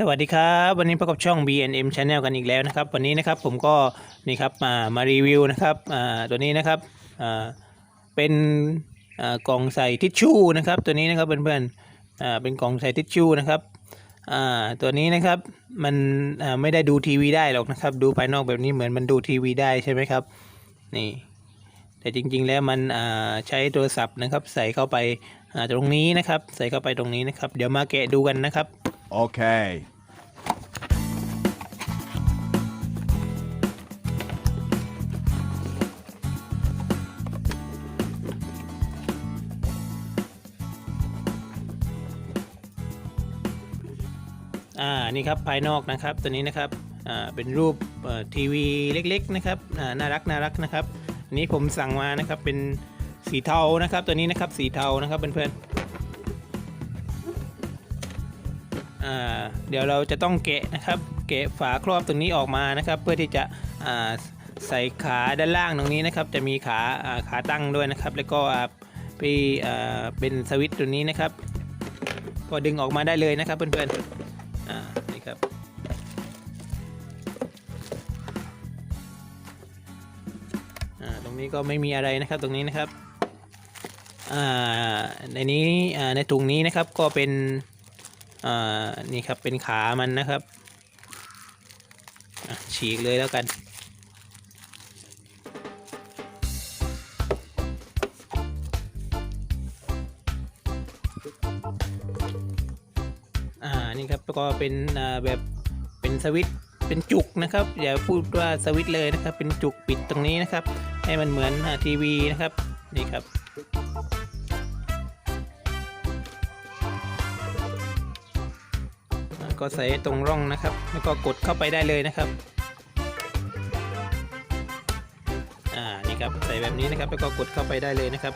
สวัสดีครับวันนี้พบกับช่อง BNM Channel กันอีกแล้วนะครับ วันนี้นะครับผมก็นี่ครับมามารีวิวนะครับตัวนี้นะครับเป็นกล่องใส่ทิชชู่นะครับตัวนี้นะครับเพื่อนๆเป็นกล่องใส่ทิชชู่นะครับตัวนี้นะครับมันไม่ได้ดูทีวีได้หรอกนะครับ ดูภายนอกแบบนี้เหมือนมันดูทีวีได้ใช่ไหมครับนี่แต่จริงๆแล้วมันใช้โทรศัพท์นะครับ ใส่เข้าไปตรงนี้นะครับ ใส่เข้าไปตรงนี้นะครับ เดี๋ยวมาแกะดูกันนะครับ Okay. อ่า นี่ครับภายนอกนะครับ ตัวนี้นะครับ อ่า เป็นรูปทีวีเล็กๆนะครับ อ่า น่ารักน่ารักนะครับ อันนี้ผมสั่งมานะครับ เป็นสีเทานะครับ ตัวนี้นะครับ สีเทานะครับเพื่อนๆ เดี๋ยวเราจะต้องแกะนะครับแกะฝาครอบตรงนี้ออกมานะครับ เพื่อที่จะใส่ขาด้านล่างตรงนี้นะครับ จะมีขาขาตั้งด้วยนะครับ แล้วก็ไปเป็นสวิตตัวนี้นะครับ ก็ดึงออกมาได้เลยนะครับเพื่อนๆนี่ครับตรงนี้ก็ไม่มีอะไรนะครับตรงนี้นะครับในนี้ในถุงนี้นะครับก็เป็น อ่านี่ครับเป็นขามันนะครับฉีกเลยแล้วกันอ่านี่ครับก็เป็นอ่าแบบเป็นสวิตเป็นจุกนะครับ อย่าพูดว่าสวิตเลยนะครับ เป็นจุกปิดตรงนี้นะครับ ให้มันเหมือนทีวีนะครับนี่ครับ ก็ใส่ตรงร่องนะครับ แล้วก็กดเข้าไปได้เลยนะครับอ่านี่ครับใส่แบบนี้นะครับ แล้วก็กดเข้าไปได้เลยนะครับ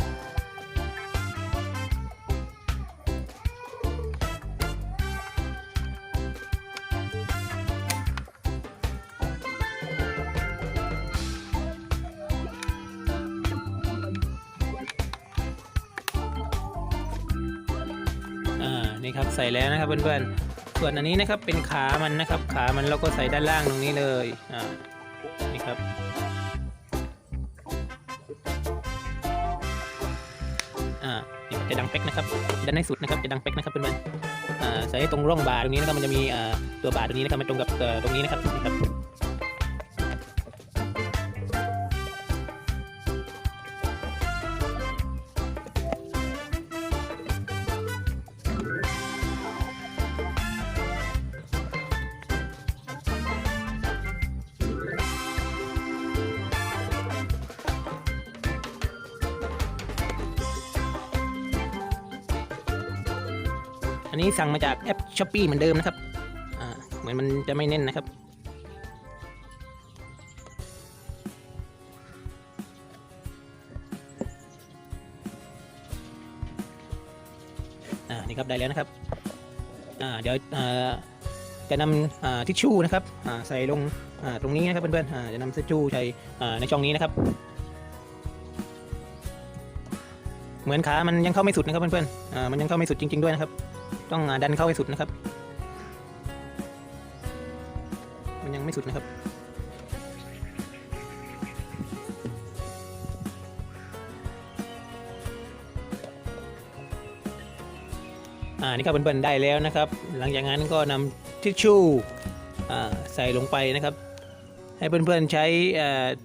อ่านี่ครับใส่แล้วนะครับเพื่อนๆ ส่วนอันนี้นะครับเป็นขามันนะครับ ขามันเราก็ใส่ด้านล่างตรงนี้เลยอ่านี่ครับ อ่าจะดังเป๊กนะครับด้านในสุดนะครับจะดังเป๊กนะครับเพื่อนๆอ่าใส่ตรงร่องบาตรงนี้นะครับมันจะมีอ่าตัวบาตรงนี้นะครับมันตรงกับอ่อตรงนี้นะครับนี่ครับ อันนี้สั่งมาจากแอปช้อปปีเหมือนเดิมนะครับเหมือนมันจะไม่แน่นนะครับ อ่า นี่ครับได้แล้วนะครับ อ่า เดี๋ยวอ่าจะนำอ่าทิชชู่นะครับอ่าใส่ลงอ่าตรงนี้นะครับเพื่อนๆอ่าจะนำทิชชู่ใส่อ่าในช่องนี้นะครับ เหมือนขามันยังเข้าไม่สุดนะครับเพื่อนๆอ่ามันยังเข้าไม่สุดจริง ๆด้วยนะครับ ต้องดันเข้าให้สุดนะครับ มันยังไม่สุดนะครับ อ่านี่ครับเพื่อนๆได้แล้วนะครับ หลังจากนั้นก็นำทิชชู่ใส่ลงไปนะครับ ให้เพื่อนๆใช้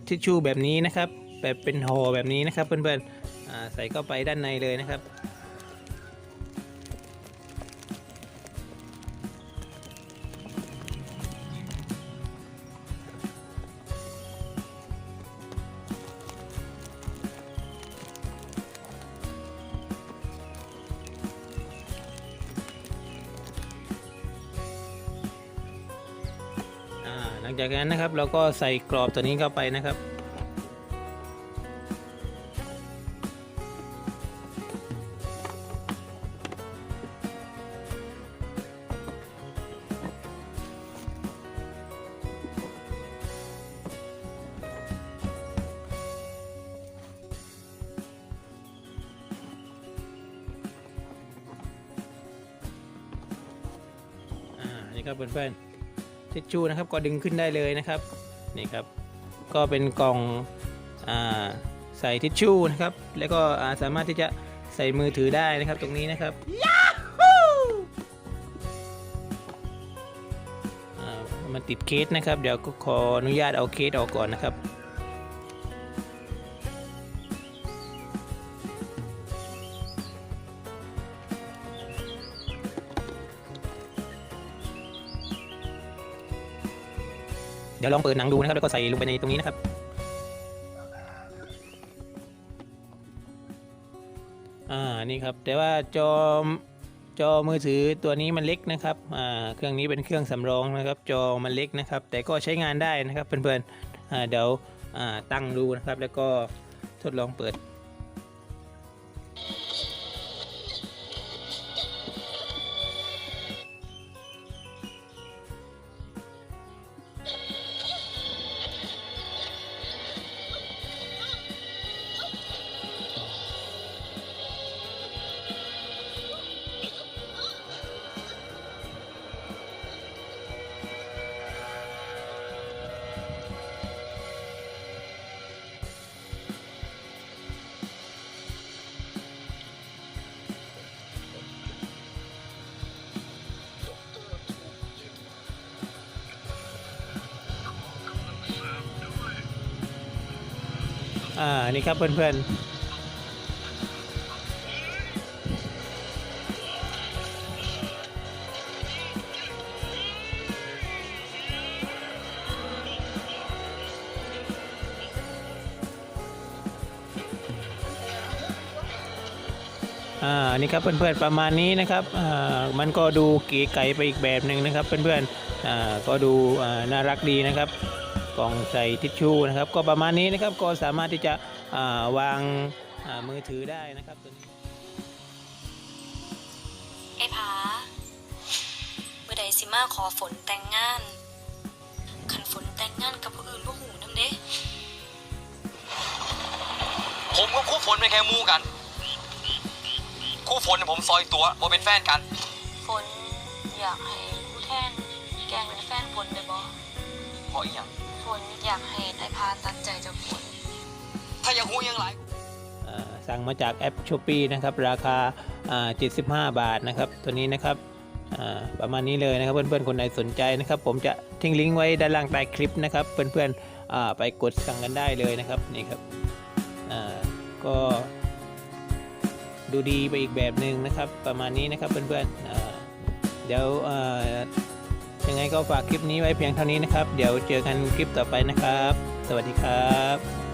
ทิชชู่แบบนี้นะครับ แบบเป็นห่อแบบนี้นะครับเพื่อนๆใส่เข้าไปด้านในเลยนะครับ จากนั้นนะครับ เราก็ใส่กรอบตัวนี้เข้าไปนะครับอ่านี่ครับเพื่อนๆ ทิชชู่นะครับก็ดึงขึ้นได้เลยนะครับนี่ครับก็เป็นกล่องอใส่ทิชชู่นะครับแล้วก็สามารถที่จะใส่มือถือได้นะครับตรงนี้นะครับอ่ามันติดเคสนะครับ เดี๋ยวก็ขออนุญาตเอาเคสออกก่อนนะครับ เดี๋ยวลองเปิดหนังดูนะครับ แล้วก็ใส่ลงไปในตรงนี้นะครับ อ่า นี่ครับ แต่ว่าจอจอมือถือตัวนี้มันเล็กนะครับ อ่า เครื่องนี้เป็นเครื่องสำรองนะครับ จอมันเล็กนะครับ แต่ก็ใช้งานได้นะครับเพื่อนๆ อ่า เดี๋ยว อ่า ตั้งดูนะครับ แล้วก็ทดลองเปิด อ่านี่ครับเพื่อนอ่านี่ครับเพื่อนๆประมาณนี้นะครับอ่ามันก็ดูเก๋ไก๋ไปอีกแบบหนึ่งนะครับเพื่อนๆอ่าก็ดูอ่าน่ารักดีนะครับ กล่องใส่ทิชชู่นะครับ ก็ประมาณนี้นะครับก็สามารถที่จะอ่าวางอ่ามือถือได้นะครับตัวนี้ไอ้ผาเมื่อใดสิมาขอฝนแต่งงานคันฝนแต่งงานกับผู้อื่นบ่หูนำเด้ผมกับคู่ฝนเป็นแค่หมู่กัน คู่ฝนเนี่ยผมซอยตัวบ่เป็นแฟนกัน ฝนอยากให้ผู้แทนแกล้งเป็นแฟนฝนได้บ่เพราะอีหยัง ฝนอยากให้ไอ้พาตัดใจจากฝนถ้าอยากหูหยังไรอ่าสั่งมาจากแอปช้อป e นะครับ ราคาอ่า75 บาทนะครับ ตัวนี้นะครับอ่าประมาณนี้เลยนะครับเพื่อนๆคนไหนสนใจนะครับ ผมจะทิ้งลิงก์ไว้ด้านล่างใต้คลิปนะครับ เพื่อนๆอ่าไปกดสั่งกันได้เลยนะครับนี่ครับอ่าก็ดูดีไปอีกแบบหนึ่งนะครับ ประมาณนี้นะครับเพื่อนๆอ่าเดี๋ยวอ่า ยังไงก็ฝากคลิปนี้ไว้เพียงเท่านี้นะครับ เดี๋ยวเจอกันคลิปต่อไปนะครับ สวัสดีครับ